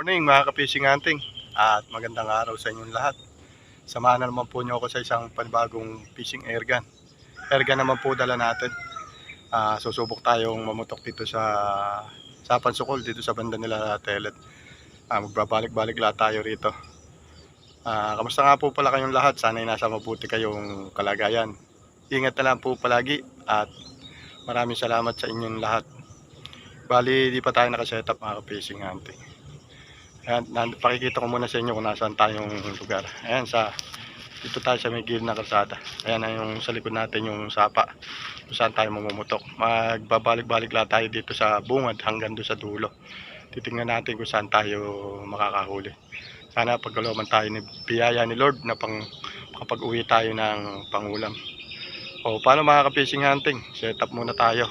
Morning mga kapising hunting at magandang araw sa inyong lahat. Samahan na naman po niyo ako sa isang panibagong fishing airgun. Airgun naman po dala natin. Ah, susubok tayong mamutok dito sa sa Pansukol dito sa banda nila Telet. Ah, magbabalik-balik lahat tayo rito. Ah, kamusta nga po pala kayong lahat? Sana'y nasa mabuti kayong kalagayan. Ingat na lang po palagi at maraming salamat sa inyong lahat. Bali, di pa tayo nakaset up mga fishing hunting. Ayan, pakikita ko muna sa inyo kung nasaan tayong lugar. Ayan, sa, dito tayo sa may gilid ng kalsada. Ayan na yung sa likod natin yung sapa. Kung saan tayo mamumutok. Magbabalik-balik lang tayo dito sa bungad hanggang doon sa dulo. Titingnan natin kung saan tayo makakahuli. Sana pagkaloman tayo ni biyaya ni Lord na pang kapag uwi tayo ng pangulam. O paano mga ka-fishing hunting? Set up muna tayo.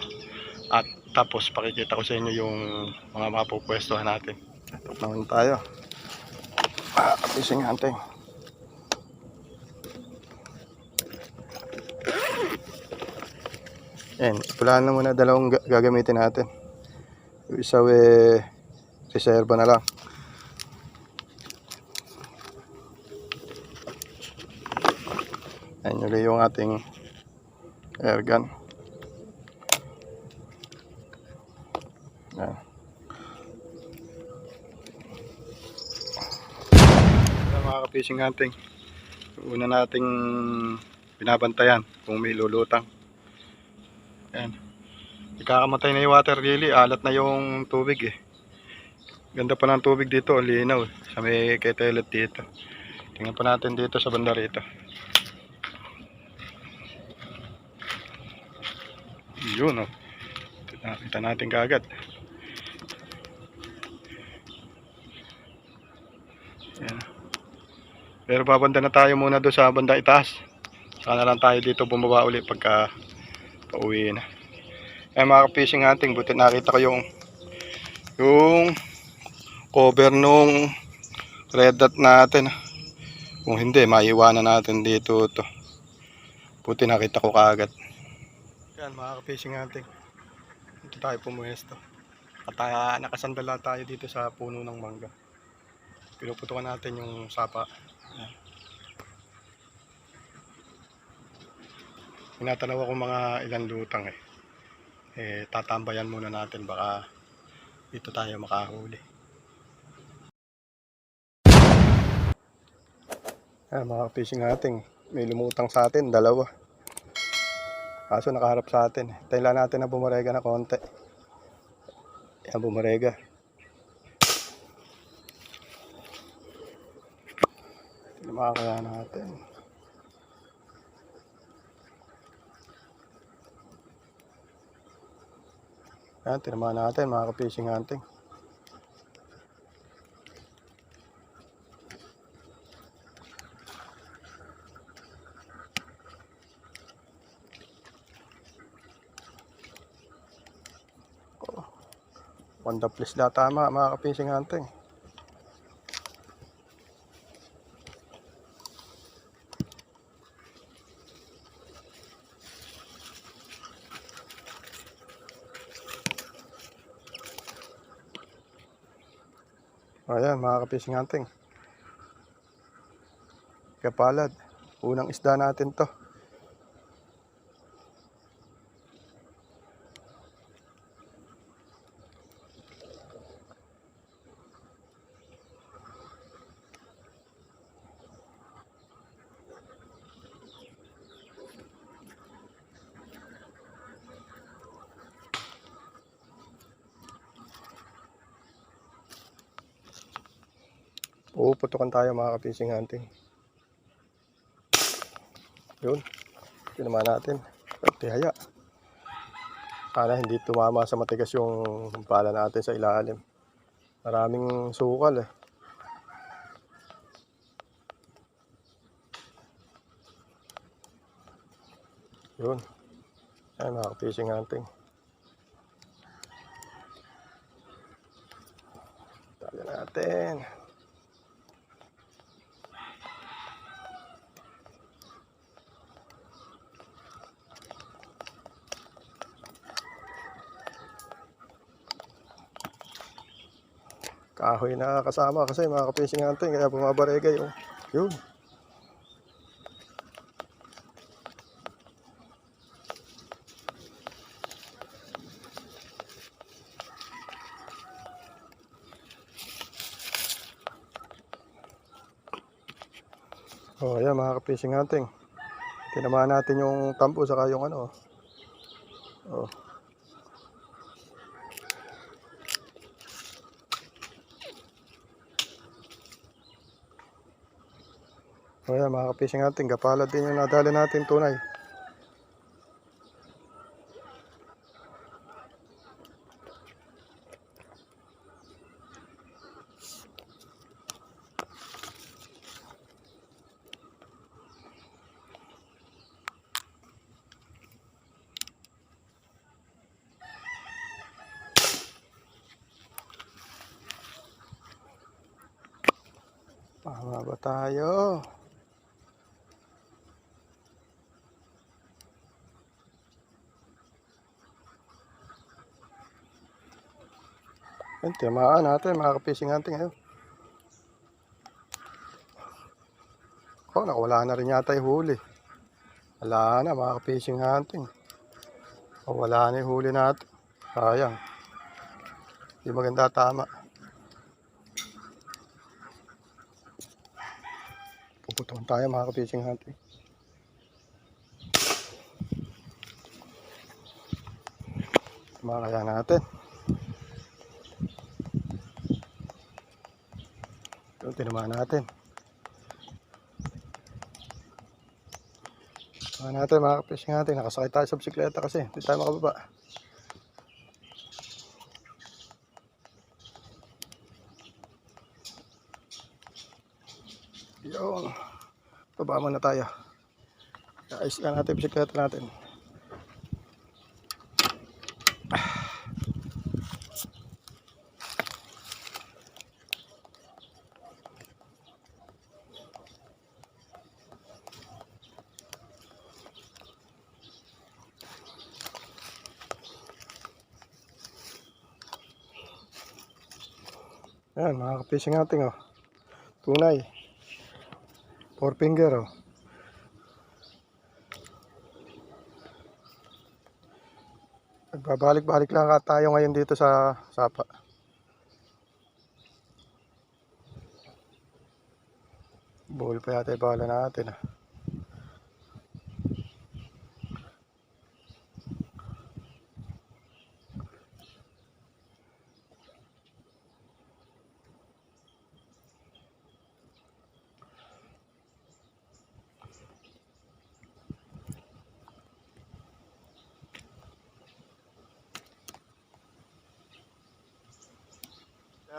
At tapos pakikita ko sa inyo yung mga mapupwestuhan natin. Naman tayo. Ah, hunting. Yan, pulaan na muna dalawang ga- gagamitin natin. Isa eh, reserva na lang. Yan yung ating air gun. Yan. Ka-fishing hunting. Una nating binabantayan kung may lulutang. Ayan. Ikakamatay na yung water lily. Alat na yung tubig eh. Ganda pa ng tubig dito. Linaw. eh. Sa may ketelet dito. Tingnan pa natin dito sa banda rito. Yun oh. Nakita natin kagad. Ayan. Pero babanda na tayo muna doon sa banda itaas. Saka na lang tayo dito bumaba uli pagka pauwi na. Ay mga fishing hunting, buti nakita ko yung yung cover nung red dot natin. Kung hindi, maiwanan natin dito to. Buti nakita ko kaagad. Yan mga fishing hunting. Dito tayo pumuesto. At ah, nakasandala tayo dito sa puno ng mangga pinuputukan natin yung sapa. Ayan. Tinatanaw ako mga ilang lutang eh. Eh, tatambayan muna natin baka dito tayo makahuli. Ayan, mga fishing natin. May lumutang sa atin, dalawa. Kaso nakaharap sa atin. Tayo lang natin na bumarega na konti. Ayan, bumarega. Lumakaya natin. Yan, tinamaan natin mga ka-fishing hunting. Oh, Wanda please na tama mga ka-fishing hunting. Ayan, mga kapising hunting. Kapalad. Unang isda natin to. Puputukan tayo mga kapising hunting. Yun. Ito naman natin. Tihaya. Sana hindi tumama sa matigas yung pala natin sa ilalim. Maraming sukal eh. Yun. Ayan mga fishing hunting. Tali natin. Kahoy na kasama kasi mga kapishing hunting kaya bumabarega yung yun. Oh, ayan mga kapishing hunting. Tinamaan natin yung tampo saka yung ano. Oh. O yan mga kapishing natin, kapalad din yung nadali natin tunay. Tama ba tayo? Yan, tiyamaan natin mga kapishing hunting ngayon. Oh, nakawala na rin yata yung huli. Wala na mga kapishing hunting. Oh, wala na yung huli natin. Sayang. Hindi maganda tama. Puputuhan tayo mga kapishing hunting. Tama kaya natin. Tinamaan natin. Tinamaan natin mga kapishing natin. Nakasakay tayo sa bisikleta kasi. Hindi tayo makababa. Yun. Baba muna tayo. Ayos lang natin bisikleta natin. Ayan, mga kapishing natin oh. Tunay. Four finger oh. Nagbabalik-balik lang tayo ngayon dito sa Sapa. Buhol pa yata yung bala natin ah.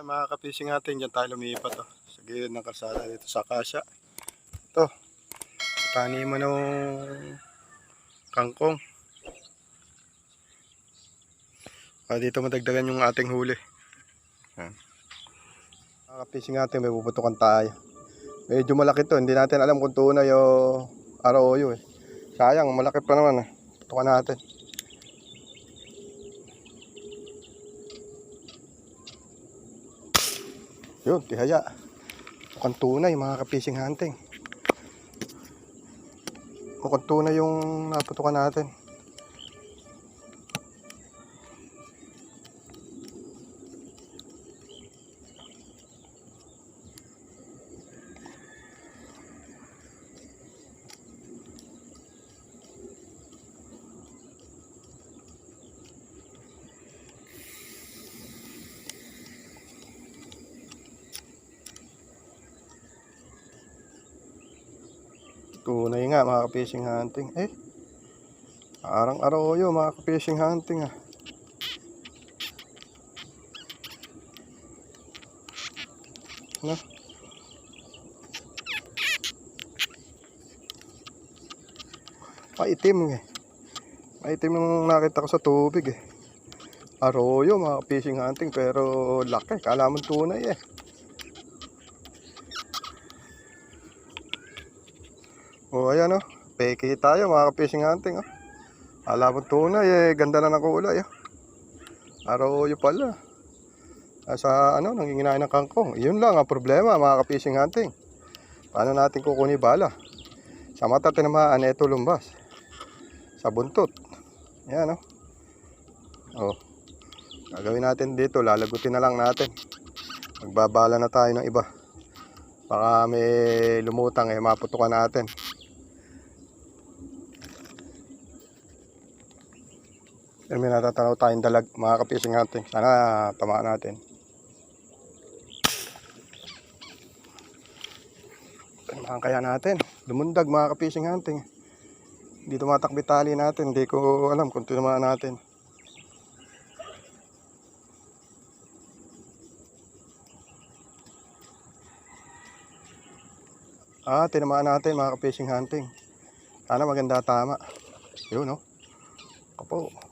Yan mga kapising natin, dyan tayo lumipat oh. Sa gilid ng kalsada dito sa Kasya. Ito. Taniman ng kangkong. Para dito madagdagan yung ating huli. Yan. Mga kapising natin, may puputukan tayo. Medyo malaki to, hindi natin alam kung tunay o ROU eh. Sayang, malaki pa naman eh. Putukan natin. Yun, tihaya. Mukhang tunay mga kapising hunting. Mukhang tunay yung naputukan natin. Tunay nga mga ka-fishing hunting. Eh, parang arroyo mga ka-fishing hunting ah. Ano? Maitim eh. Maitim yung nakita ko sa tubig eh. Arroyo mga ka-fishing hunting pero laki. Kala mo tunay eh. O ayan o, peke tayo mga ka-fishing hunting o. Ala mo tunay eh, ganda na ng kulay o. Arroyo pala. Ah, sa ano, nanginginain ng kangkong. Yun lang ang problema mga ka-fishing hunting. Paano natin kukunin bala? Sa mata tinamaan, ito lumbas. Sa buntot. Yan, oh. Oh. Gagawin natin dito, lalagutin na lang natin. Magbabala na tayo ng iba. Baka may lumutang eh, maputukan natin. Pero may natatanaw tayong dalag, mga kapising natin. Sana tamaan natin. Tamahan kaya natin. Lumundag mga kapising hunting. Hindi tumatakbi tali natin. Hindi ko alam kung tinamaan natin. Ah, tinamaan natin mga ka-fishing hunting. Sana maganda tama. Yun, no? Kapo.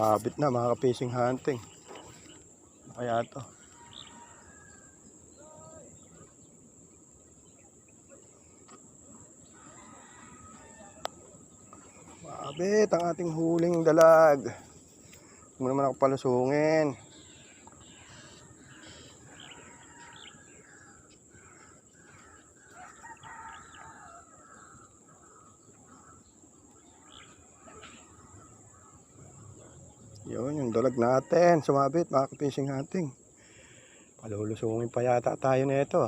Sumabit na mga ka-fishing hunting. Kaya to. Mabit ang ating huling dalag. Mo naman ako palusungin. Yun, yung dalag natin. Sumabit, mga ka-fishing hunting. Palulusungin pa yata tayo nito.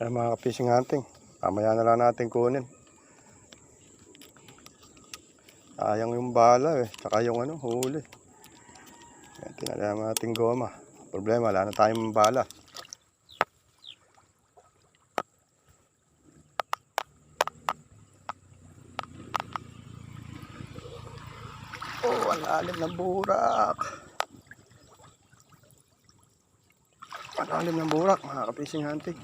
Ay, mga ka-fishing hunting. Mamaya na lang natin kunin. Sayang yung bala eh. Tsaka yung ano, huli. Yan, tinalaman natin goma. Problema, wala na tayong bala. Oh, ang lalim ng burak. Ang lalim ng burak, mga kapising hunting.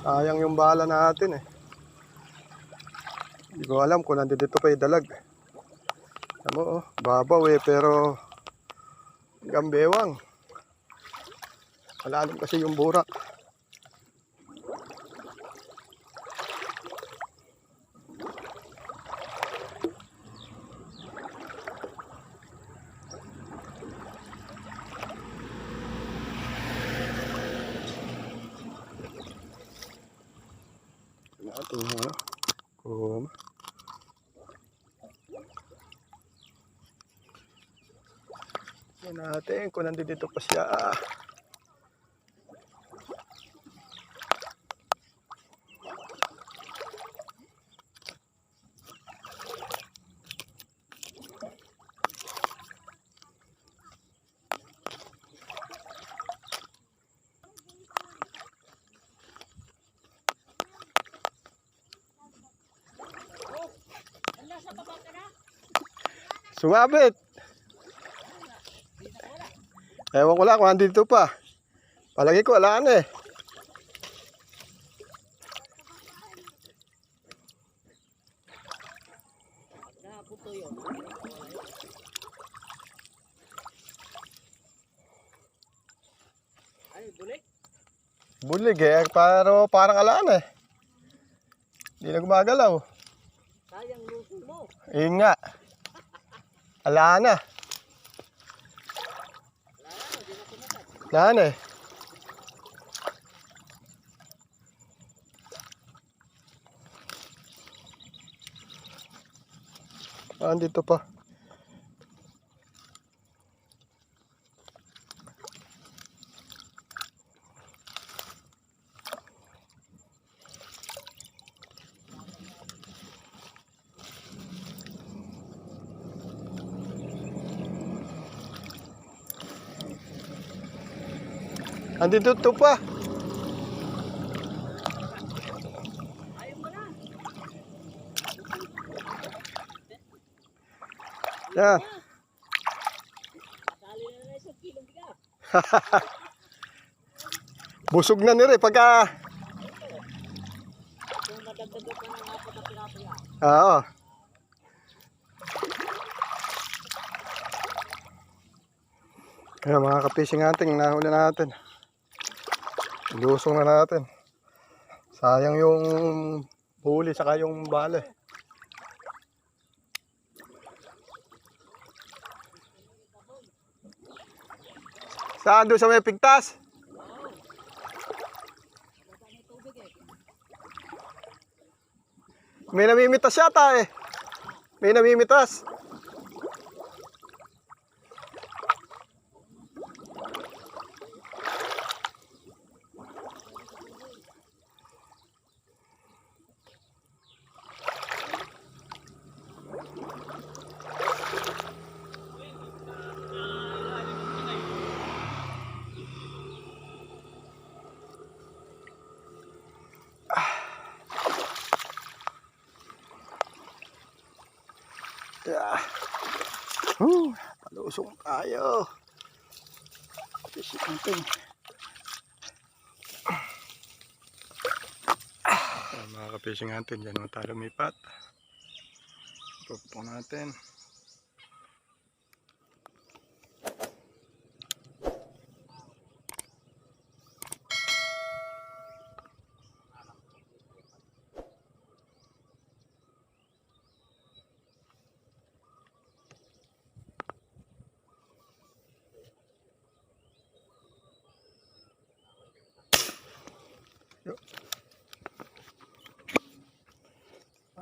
Sayang yung bala natin eh. Hindi ko alam kung nandito pa yung dalag. Alam mo, oh, babaw eh, pero gambewang. Malalim kasi yung burak. Natin ano, Yan natin kung nandito pa siya. Sumabit. Ewan ko lang kung nandito pa. Palagi ko, wala na eh. Bulig eh, pero parang ala na eh. Hindi na gumagalaw. Sayang luso mo. Yun nga. Ala na. Na eh. Ah, pa. Andito to pa. Yeah. Busog na nire pagka Oo. Kaya mga kapising ating nahuli natin. Ilusong na natin. Sayang yung huli saka yung bale. Saan doon sa may pigtas? May namimitas yata eh. May namimitas. Yeah. Uh, palusong tayo. Fishing natin. Ah, mga ka-fishing natin, dyan naman tayo lumipat. Pagpong natin.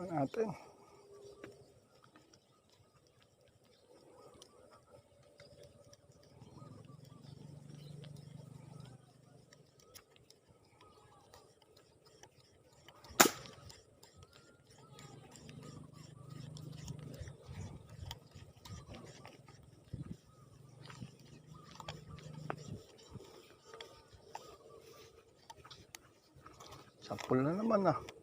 Natin. Sampul na naman ah.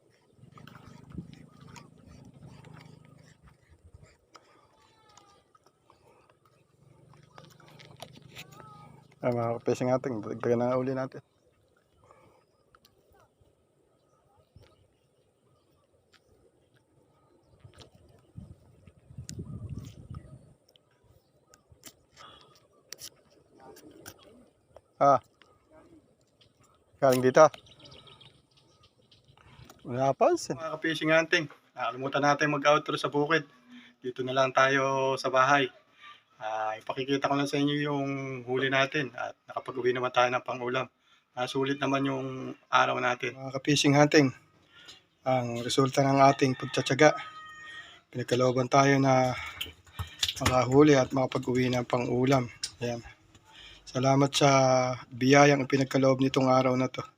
Ay, mga kapesing natin, dagdagan na uli natin. Ah. Galing dito. Wala pansin. Mga kapesing natin, nakalimutan natin mag-outro sa bukid. Dito na lang tayo sa bahay. Ah, ipakikita ko lang sa inyo yung huli natin at nakapag-uwi naman tayo ng pang-ulam. Ah, sulit naman yung araw natin. Mga ka-fishing hunting, ang resulta ng ating pagtsatsaga. Pinagkalooban tayo na makahuli at makapag-uwi ng pang-ulam. Ayan. Salamat sa biyayang ipinagkaloob nitong araw na to.